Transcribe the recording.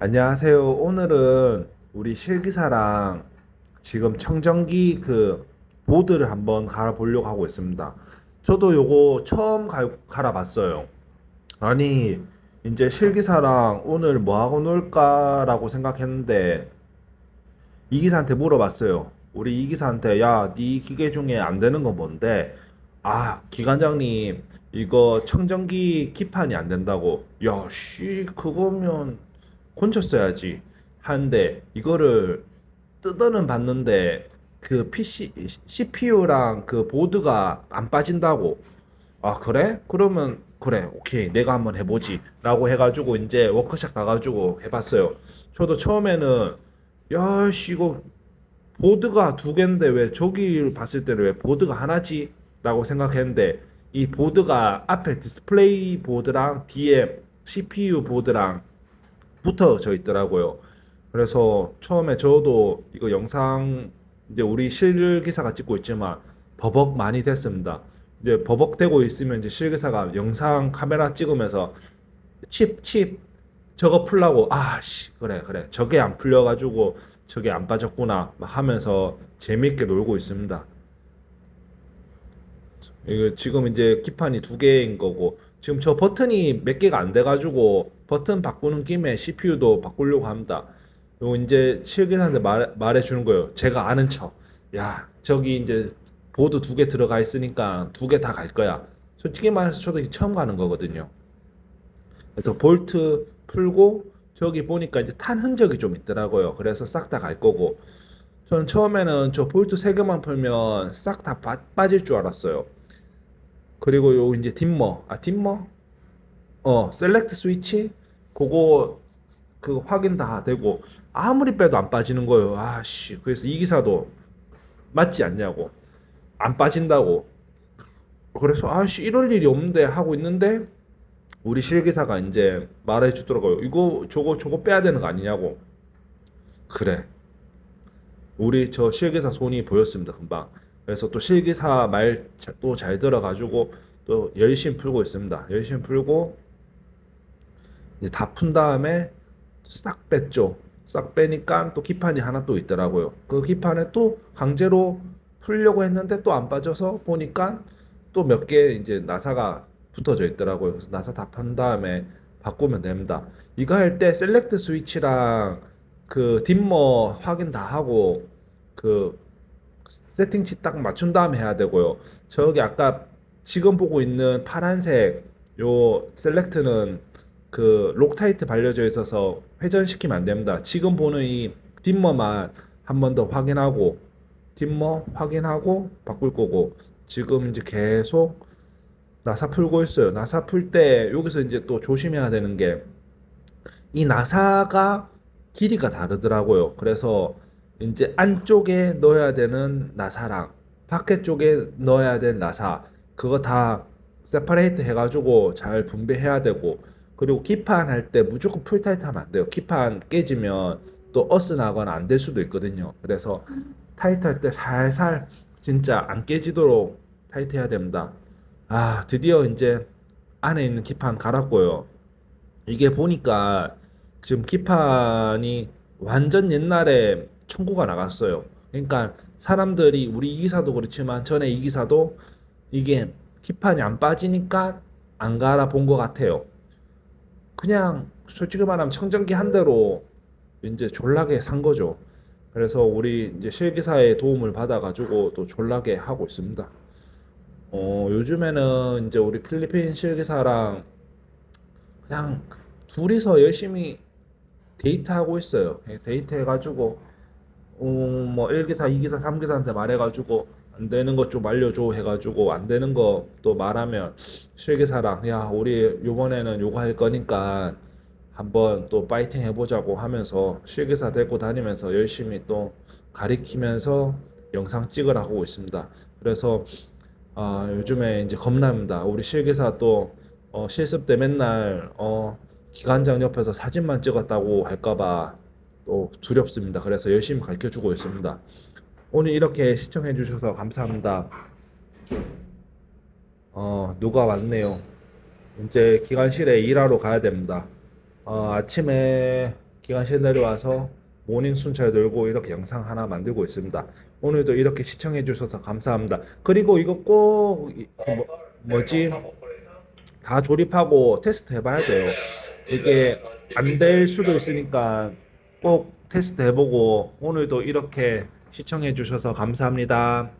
안녕하세요. 오늘은 우리 실기사랑 지금 청정기 그 보드를 한번 갈아보려고 하고 있습니다. 저도 요거 처음 갈, 갈아봤어요. 아니, 이제 실기사랑 오늘 뭐 하고 놀까라고 생각했는데 이 기사한테 물어봤어요. 우리 이 기사한테 야, 네 기계 중에 안 되는 거 뭔데? 아, 기관장님, 이거 청정기 기판이 안 된다고. 야, 씨, 그거면 건졌어야지. 하는데 이거를 뜯어는 봤는데 그 PC, CPU랑 그 보드가 안 빠진다고. 아, 그래? 그러면 그래, 오케이, 내가 한번 해보지. 라고 해가지고 이제 워크샵 가가지고 해봤어요. 저도 처음에는 야, 씨, 이거 보드가 두 개인데 왜 저기 봤을 때는 왜 보드가 하나지? 라고 생각했는데 이 보드가 앞에 디스플레이 보드랑 뒤에 CPU 보드랑 붙어져 있더라고요. 그래서 처음에 저도 이거 영상 이제 우리 실기사가 찍고 있지만 버벅 많이 됐습니다. 이제 버벅대고 있으면 이제 실기사가 영상 카메라 찍으면서 칩, 칩 저거 풀라고 아씨 그래 그래 저게 안 풀려가지고 저게 안 빠졌구나 막 하면서 재밌게 놀고 있습니다. 이거 지금 이제 기판이 두 개인 거고 지금 저 버튼이 몇 개가 안 돼가지고 버튼 바꾸는 김에 CPU도 바꾸려고 합니다. 요 이제 실기사한테 말, 말해주는 거예요. 제가 아는 척. 야 저기 이제 보드 두 개 들어가 있으니까 두 개 다 갈 거야. 솔직히 말해서 저도 처음 가는 거거든요. 그래서 볼트 풀고 저기 보니까 이제 탄 흔적이 좀 있더라고요. 그래서 싹 다 갈 거고. 저는 처음에는 저 볼트 세 개만 풀면 싹 다 빠질 줄 알았어요. 그리고 요 이제 딤머, 아 딤머, 어 셀렉트 스위치, 그거 그 확인 다 되고 아무리 빼도 안 빠지는 거예요. 아씨, 그래서 이 기사도 맞지 않냐고, 안 빠진다고. 그래서 아씨 이럴 일이 없는데 하고 있는데 우리 실기사가 이제 말해 주더라고요. 이거 저거 저거 빼야 되는 거 아니냐고. 그래. 우리 저 실기사 손이 보였습니다, 금방. 그래서 또 실기사 말 또 잘 들어가지고 또 열심히 풀고 있습니다. 열심히 풀고 이제 다 푼 다음에 싹 뺐죠. 싹 빼니까 또 기판이 하나 또 있더라고요. 그 기판에 또 강제로 풀려고 했는데 또 안 빠져서 보니까 또 몇 개 이제 나사가 붙어져 있더라고요. 그래서 나사 다 판 다음에 바꾸면 됩니다. 이거 할 때 셀렉트 스위치랑 그 딤머 확인 다 하고 그 세팅치 딱 맞춘 다음에 해야 되고요. 저기 아까 지금 보고 있는 파란색 요 셀렉트는 그 록타이트 발려져 있어서 회전시키면 안 됩니다. 지금 보는 이 딤머만 한 번 더 확인하고 딤머 확인하고 바꿀 거고 지금 이제 계속 나사 풀고 있어요. 나사 풀 때 여기서 이제 또 조심해야 되는 게 이 나사가 길이가 다르더라고요. 그래서 이제 안쪽에 넣어야 되는 나사랑 밖에 쪽에 넣어야 되는 나사 그거 다 세퍼레이트 해가지고 잘 분배해야 되고 그리고 기판 할 때 무조건 풀타이트 하면 안 돼요. 기판 깨지면 또 어스 나거나 안 될 수도 있거든요. 그래서 타이트 할 때 살살 진짜 안 깨지도록 타이트 해야 됩니다. 아, 드디어 이제 안에 있는 기판 갈았고요. 이게 보니까 지금 기판이 완전 옛날에 청구가 나갔어요. 그러니까 사람들이 우리 이 기사도 그렇지만 전에 이 기사도 이게 기판이 안 빠지니까 안 갈아본 것 같아요. 그냥 솔직히 말하면 청정기 한 대로 이제 졸라게 산 거죠. 그래서 우리 이제 실기사의 도움을 받아가지고 또 졸라게 하고 있습니다. 어, 요즘에는 이제 우리 필리핀 실기사랑 그냥 둘이서 열심히 데이트하고 있어요. 예, 데이트 해가지고 어, 뭐 1기사, 2기사, 3기사한테 말해가지고 안 되는 것 좀 알려줘 해가지고 안 되는 거 또 말하면 실기사랑 야 우리 요번에는 요거 할 거니까 한번 또 파이팅 해보자고 하면서 실기사 데리고 다니면서 열심히 또 가리키면서 영상 찍으라 하고 있습니다. 그래서 아 요즘에 이제 겁납니다. 우리 실기사 또 어, 실습 때 맨날 어, 기관장 옆에서 사진만 찍었다고 할까봐 또 두렵습니다. 그래서 열심히 가르쳐 주고 있습니다. 오늘 이렇게 시청해 주셔서 감사합니다. 어, 누가 왔네요. 이제 기관실에 일하러 가야 됩니다. 어, 아침에 기관실 내려와서 모닝 순찰 돌고 이렇게 영상 하나 만들고 있습니다. 오늘도 이렇게 시청해 주셔서 감사합니다. 그리고 이거 꼭이그 뭐, 뭐지 다 조립하고 테스트 해봐야 돼요. 이게 안 될 수도 있으니까 꼭 테스트 해보고 오늘도 이렇게 시청해 주셔서 감사합니다.